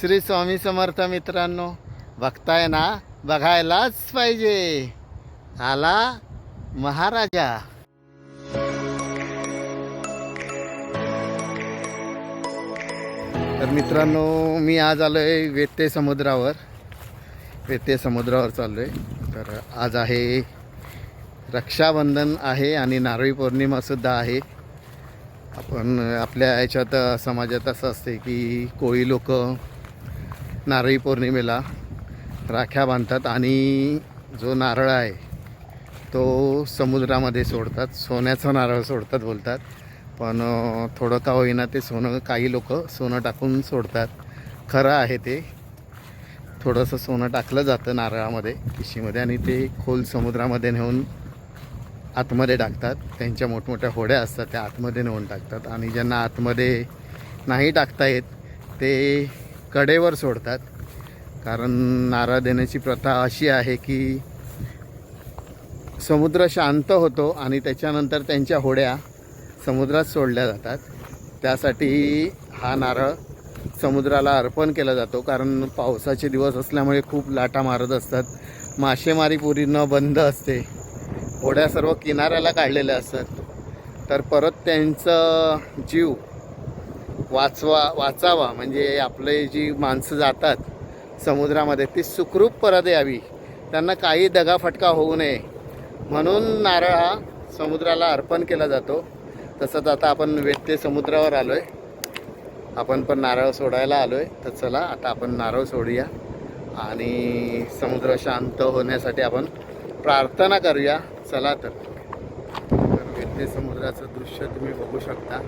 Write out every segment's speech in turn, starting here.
श्री स्वामी समर्थ मित्रांनो बघताय ना? बघायलाच पाहिजे. आला महाराजा. तर मित्रांनो मी आज आलो आहे वेते समुद्रावर. वेते समुद्रावर चाललो आहे तर आज आहे रक्षाबंधन आहे आणि नारळी पौर्णिमासुद्धा आहे. आपण आपल्या याच्यात समाजात असं असते की कोळी लोक नारळी पौर्णिमेला राख्या बांधतात आणि जो नारळ आहे तो समुद्रामध्ये सोडतात सोन्याचा नारळ सोडतात बोलतात. पण थोडं का होईना ते सोनं काही लोक सोनं टाकून सोडतात. खरं आहे ते. थोडंसं सोनं टाकलं जातं नारळामध्ये पिशीमध्ये आणि ते खोल समुद्रामध्ये नेऊन आतमध्ये टाकतात. त्यांच्या मोठमोठ्या होड्या असतात त्या आतमध्ये नेऊन टाकतात. आणि ज्यांना आतमध्ये नाही टाकता येत ते कडेवर सोडतात. कारण नारळ देण्याची प्रथा अशी आहे की समुद्र शांत होतो आणि त्याच्यानंतर त्यांच्या होड्या समुद्रात सोडल्या जातात. त्यासाठी हा नारळ समुद्राला अर्पण केला जातो. कारण पावसाचे दिवस असल्यामुळे खूप लाटा मारत असतात. मासेमारी न बंद असते. होड्या सर्व किनाऱ्याला काढलेल्या असतात. तर परत त्यांचं जीव वाचवा वाचावा. म्हणजे आपले जी माणसं जातात समुद्रामध्ये ती सुखरूप परत यावी. त्यांना काही दगाफटका होऊ नये. म्हणून नारळ हा समुद्राला अर्पण केला जातो. तसंच आता आपण वेत्ते समुद्रावर आलो आहे आपण पण नारळ सोडायला आलो आहे तर चला आता आपण नारळ सोडूया. आणि समुद्र शांत होण्यासाठी आपण प्रार्थना करूया. चला तर. तर वेत्ते समुद्राचं दृश्य तुम्ही बघू शकता.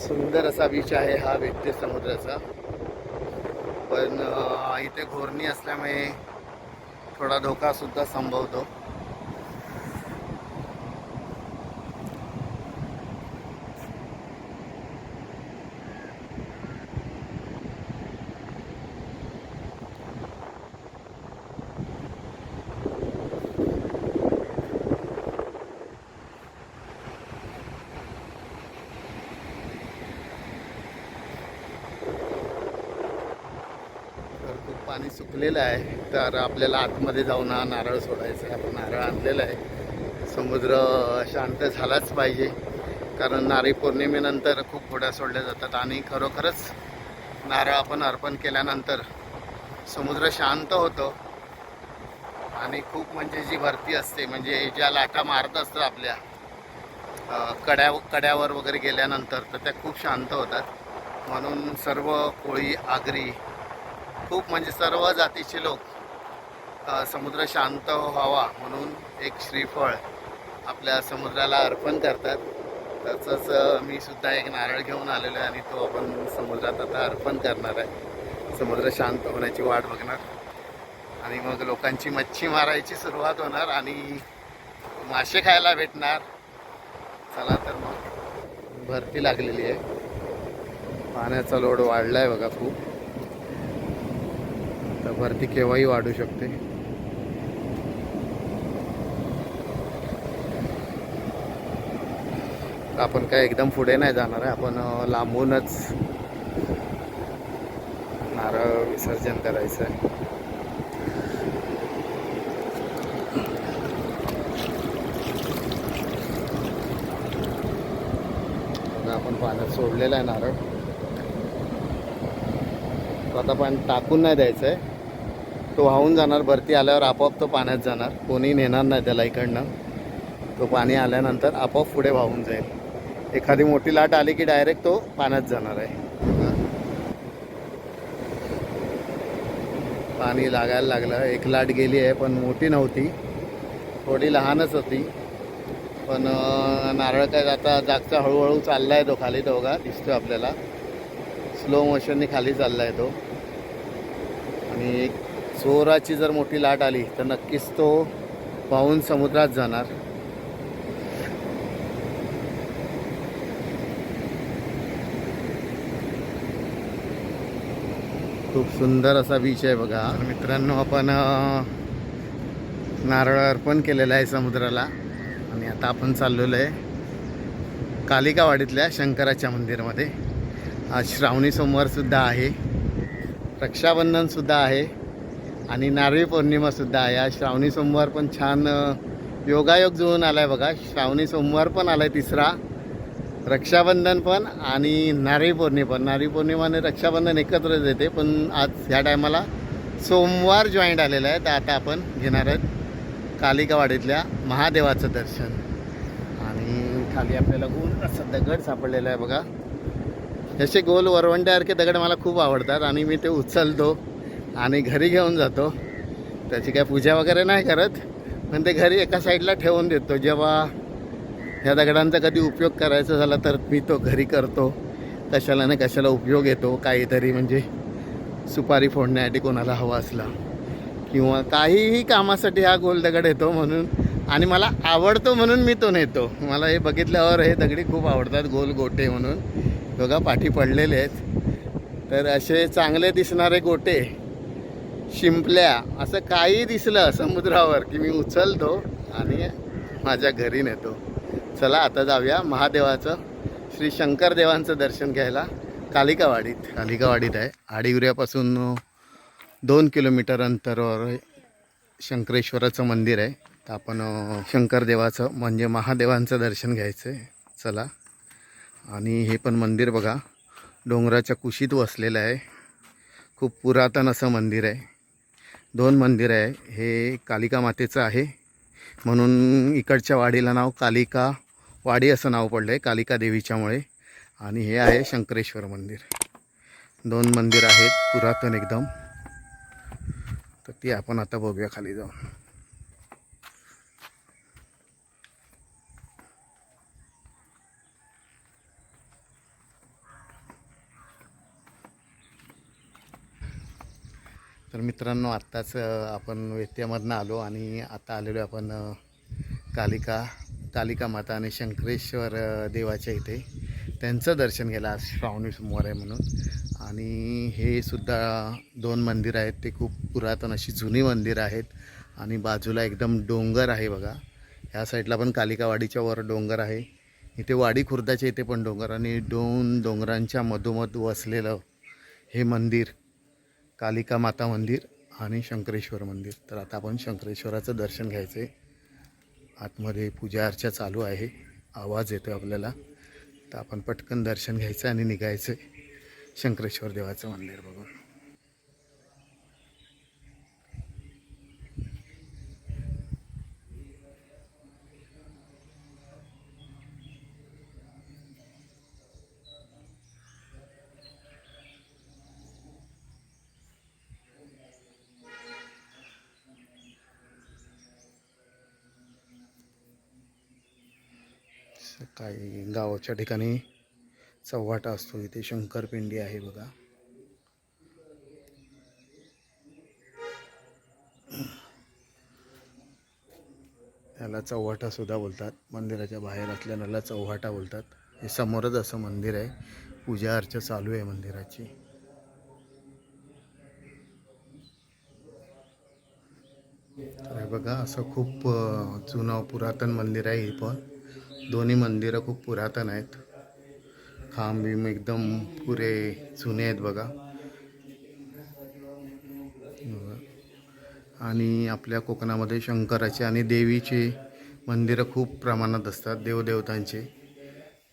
सुंदर असा बीच आहे हा वेत्ते समुद्राचा. पण इथे घोरणी असल्यामुळे थोडा धोका सुद्धा संभवतो तर खूप पाणी सुकलेलं आहे तर आपल्याला आतमध्ये जाऊन हा नारळ सोडायचा आहे. आपण नारळ आणलेला आहे. समुद्र शांत झालाच पाहिजे. कारण नारळी पौर्णिमेनंतर खूप घोड्या सोडल्या जातात आणि खरोखरच नारळ आपण अर्पण केल्यानंतर समुद्र शांत होतो. आणि खूप म्हणजे जी भरती असते म्हणजे ज्या लाटा मारत असतात आपल्या कड्या कड्यावर वगैरे गेल्यानंतर तर त्या खूप शांत होतात. म्हणून सर्व कोळी आगरी खूप म्हणजे सर्व जातीचे लोक समुद्र शांत व्हावा म्हणून एक श्रीफळ आपल्या समुद्राला अर्पण करतात. तसंच मी सुद्धा एक नारळ घेऊन आलेलो आहे आणि तो आपण समुद्रात आता अर्पण करणार आहे. समुद्र शांत होण्याची वाट बघणार. आणि मग लोकांची मच्छी मारायची सुरुवात होणार आणि मासे खायला भेटणार. चला तर मग. भरती लागलेली आहे. पाण्याचा लोड वाढला आहे बघा खूप. तर भरती केव्हाही वाढू शकते. आपण काय एकदम पुढे नाही जाणार आहे आपण लांबूनच नारळ विसर्जन करायचं आहे. आपण पाण्यात सोडलेला आहे नारळ. आता पाणी टाकून नाही द्यायचं आहे. तो वाहून जाणार भरती आल्यावर आपोआप तो पाण्यात जाणार. कोणी नेणार नाही त्याला इकडनं. तो पाणी आल्यानंतर आपोआप पुढे वाहून जाईल. एखादी मोठी लाट आली की डायरेक्ट तो पाण्यात जाणार आहे. पाणी लागायला लागलं. एक लाट गेली आहे पण मोठी नव्हती. थोडी लहानच होती. पण नारळ काय आता जागचा हळूहळू चालला आहे तो खाली दोघा. दिसतो आपल्याला. स्लो मोशनने खाली चालला आहे तो. आणि एक चोराची जर मोठी लाट आली तर नक्कीच तो पाहून समुद्रात जाणार. खूप सुंदर असा बीच आहे बघा. मित्रांनो आपण नारळ अर्पण केलेलं आहे समुद्राला. आणि आता आपण चाललेलो आहे कालिकावाडीतल्या शंकराच्या मंदिरामध्ये. आज श्रावणी सोमवारसुद्धा आहे. रक्षाबंधनसुद्धा आहे. आणि नारळी पौर्णिमासुद्धा आहे. आज श्रावणी सोमवार पण छान योगायोग जुळून आला आहे बघा. श्रावणी सोमवार पण आला आहे तिसरा. रक्षाबंधन पण आणि नारळी पौर्णिमा पण. नारळी पौर्णिमा आणि रक्षाबंधन एकत्रच येते पण आज ह्या टायमाला सोमवार जॉईंट आलेला आहे. तर आता आपण घेणार आहोत कालिकावाडीतल्या महादेवाचं दर्शन. आणि खाली आपल्याला गोल असं दगड सापडलेला आहे बघा. जसे गोल वरवंट्यासारखे दगड मला खूप आवडतात आणि मी ते उचलतो. आणि घरी घेऊन जातो. त्याची काय पूजा वगैरे नाही करत पण ते घरी एका साईडला ठेवून देतो. जेव्हा ह्या दगडांचा कधी उपयोग करायचा झाला तर मी तो घरी करतो. कशाला ना कशाला उपयोग येतो काहीतरी म्हणजे सुपारी फोडण्यासाठी कोणाला हवा असला किंवा काहीही कामासाठी हा गोल दगड येतो म्हणून. आणि मला आवडतो म्हणून मी तो नेतो. मला हे बघितल्यावर हे दगडी खूप आवडतात गोल गोटे म्हणून. बघा पाठी पडलेले आहेत. तर असे चांगले दिसणारे गोटे शिंपल्या. असं काही दिसलं समुद्रावर की मी उचलतो आणि माझ्या घरी नेतो. चला आता जाऊया महादेवाचं श्री शंकरदेवांचं दर्शन घ्यायला. कालिकावाडीत. कालिकावाडीत आहे. आडिवऱ्यापासून दोन किलोमीटर अंतरावर शंकरेश्वराचं मंदिर आहे. तर आपण शंकरदेवाचं म्हणजे महादेवांचं दर्शन घ्यायचं आहे चला. आणि हे पण मंदिर बघा. डोंगराच्या कुशीत वसलेलं आहे. खूप पुरातन असं मंदिर आहे. दोन मंदिर आहे. हे कालिका मातेचं आहे. म्हणून इकडच्या वाडीला नाव कालिका वाडी असं नाव पडलं आहे कालिका देवीच्यामुळे. आणि हे आहे शंकरेश्वर मंदिर. दोन मंदिर आहेत पुरातन एकदम. तर ती आपण आता बघूया खाली जाऊन. तर मित्रांनो आत्ताच आपण वेत्यामधनं आलो आणि आता आलेलो आपण कालिका कालिका माता आणि शंकरेश्वर देवाच्या इथे. त्यांचं दर्शन घ्यायला आज श्रावणी सोमवार आहे म्हणून. आणि हे सुद्धा दोन मंदिर आहेत. ते खूप पुरातन अशी जुनी मंदिरं आहेत. आणि बाजूला एकदम डोंगर आहे बघा. ह्या साईडला पण कालिकावाडीच्या वर डोंगर आहे. इथे वाडी खुर्दाच्या इथे पण डोंगर आणि दोन डोंगरांच्या मधोमध वसलेलं हे मंदिर. कालिका माता मंदिर आणि शंकरेश्वर मंदिर. तर आता आपण शंकरेश्वराचं दर्शन घ्यायचं आहे आतमध्ये पूजा अर्चा चालू आहे. आवाज येतो आपल्याला. तर आपण पटकन दर्शन घ्यायचं आणि निघायचं. आहे शंकरेश्वर देवाचं मंदिर बघून. काही गावाच्या ठिकाणी चव्हाटा असतो. इथे शंकरपिंडी आहे बघा. याला चव्हाटा सुद्धा बोलतात. मंदिराच्या बाहेर असल्याला चव्हाटा बोलतात. हे समोरच असं मंदिर आहे. पूजा अर्चा चालू आहे मंदिराची. तर बघा असं खूप जुनं पुरातन मंदिर आहे हे पण. दोन्ही मंदिरं खूप पुरातन आहेत. खांब बिम एकदम पुरे जुने आहेत बघा. आणि आपल्या कोकणामध्ये शंकराचे आणि देवीचे मंदिरं खूप प्रमाणात असतात देवदेवतांचे.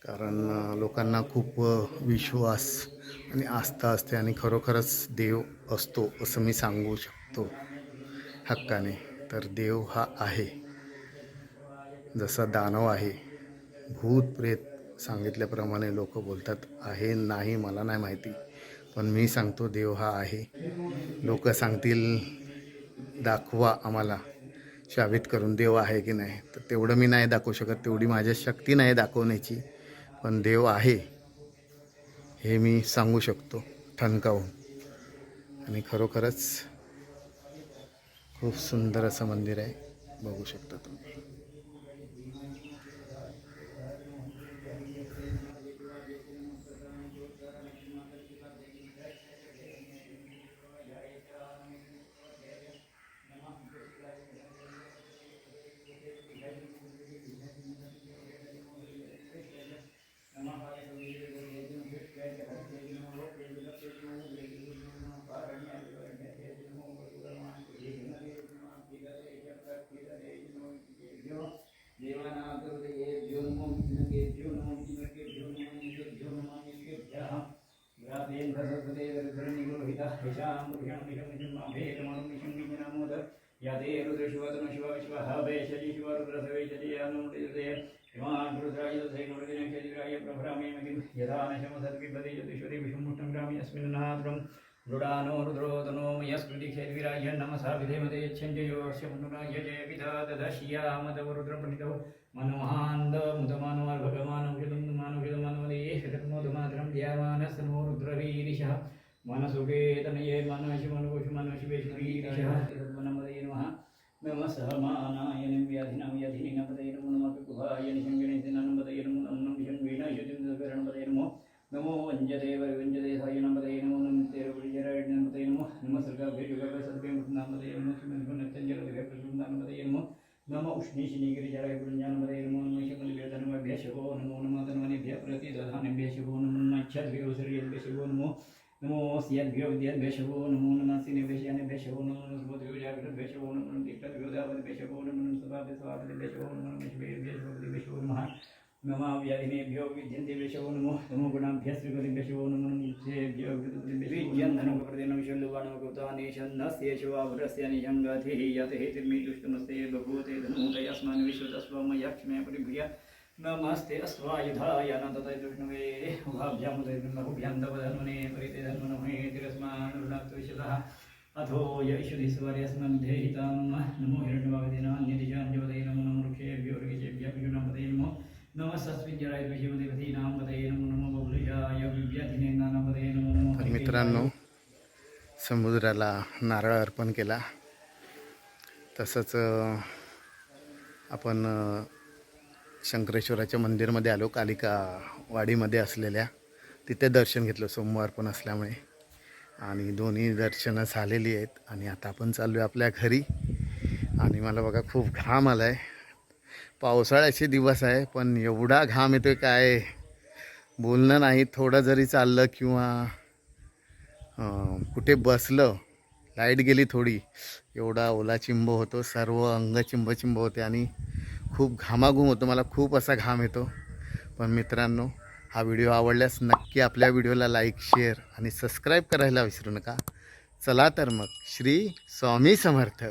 कारण लोकांना खूप विश्वास आणि आस्था असते आणि खरोखरच देव असतो असं मी सांगू शकतो हक्काने. तर देव हा आहे. जसा दानव आहे भूत प्रेत सांगितल्याप्रमाणे लोक बोलतात आहे नाही मला नाही माहिती पण मी सांगतो देव हा आहे. लोक सांगतील दाखवा आम्हाला शाबित करून देव आहे की नाही. तर तेवढं मी नाही दाखवू शकत तेवढी माझ्या शक्ती नाही दाखवण्याची पण देव आहे हे मी सांगू शकतो ठणकावून. आणि खरोखरच खूप सुंदर असं मंदिर आहे बघू शकता तुम्ही. देवानागरे भ्यो नमो विष्णुके भ्यो नमो विष्णुके भ्यो नमो विष्णुके भ्यो नमो शिव विश्वः वेशजि शिव रुद्रसवेशजि यानुमुदे हिमाकृतराय तथैकमृदिनक्षतिराय प्रभ्रामे मतिं यथा न शमसद्विपदे ज्योतिश्वरी विषं मुष्टं ग्रामे अस्मिन् नाद्रम् मृडानो रुद्रो तनो मयस्कृति खेद्विराय नमसा विधेमते यच्छञ्जयोस्य मनुराय जय पिता ददश्यामदव रुद्रपण्डितौ मनोहान्द मुदमानवार् भगवानौषधं मानौषधमानवदेशतमोदमातरं ध्यामानस्तनो रुद्रवीरिशः मनसुखे तनये मनशि मनोषु मनशिवेश्वरीरिशः तद्वनमदे नमः नमः सहमानाय व्याधिनां व्याधिनीनपदये नमो नमः कुभाय निशङ्गणेशनानपदये नमो नमो स्यद्भ्यो नमो नमः सिनेभ्यः शयनेभ्यः शभो नमो नमः नमो नमः दीप्तभ्यो दावद्भ्यः शभो नमो नमः सभाभ्यः नमो। नमः नमः नमः व्याधिनेभ्यो विद्यन्तेभ्यः नमो नमो गुणाभ्यः नमो नमः नित्येभ्यो निजङ्गतिः यतिः बभूते धनूतयस्मान् विश्वतस्वमयक्ष्मे नमस्ते अस्वायुधाय उभाभ्यामुदय परिते धन्वनमहे तिरस्मानुर्णात्विशतः अथो यैषुधिस्वर्यस्मन्धेहितां नमो हिरण्यवादिनान्यदिजान्यवदे नमो नमो वृक्षेभ्यो ऋगिजेभ्यः विष्णुनामदे नमो नमः सस्मिञ्जराय विषयवदेवतीनां वदे नमो नमो बबुलिजाय विव्याधिनेनामदे नमो नमो मित्रांनो समुद्राला नारळ अर्पण केला. तसंच आपण शंकरेश्वराच्या मंदिरमध्ये आलो कालिका वाडीमध्ये असलेल्या. तिथे दर्शन घेतलं सोमवार पण असल्यामुळे. आणि दोन्ही दर्शनं झालेली आहेत. आणि आता आपण चाललो आहे आपल्या घरी. आणि मला बघा खूप घाम आला आहे पावसाळ्याचे दिवस आहे पण एवढा घाम येतो काय? बोलणं नाही थोडं जरी चाललं किंवा कुठे बसलं लाइट गेली थोडी एवढा ओला चिंब होतो सर्व अंग चिंब चिंब होते. आणि खूप घामाघूम होतो मला खूप असा घाम येतो. पण मित्रांनो हा व्हिडिओ आवडल्यास नक्की आपल्या व्हिडिओला लाईक शेअर आणि सबस्क्राईब करायला विसरू नका. चला तर मग श्री स्वामी समर्थ.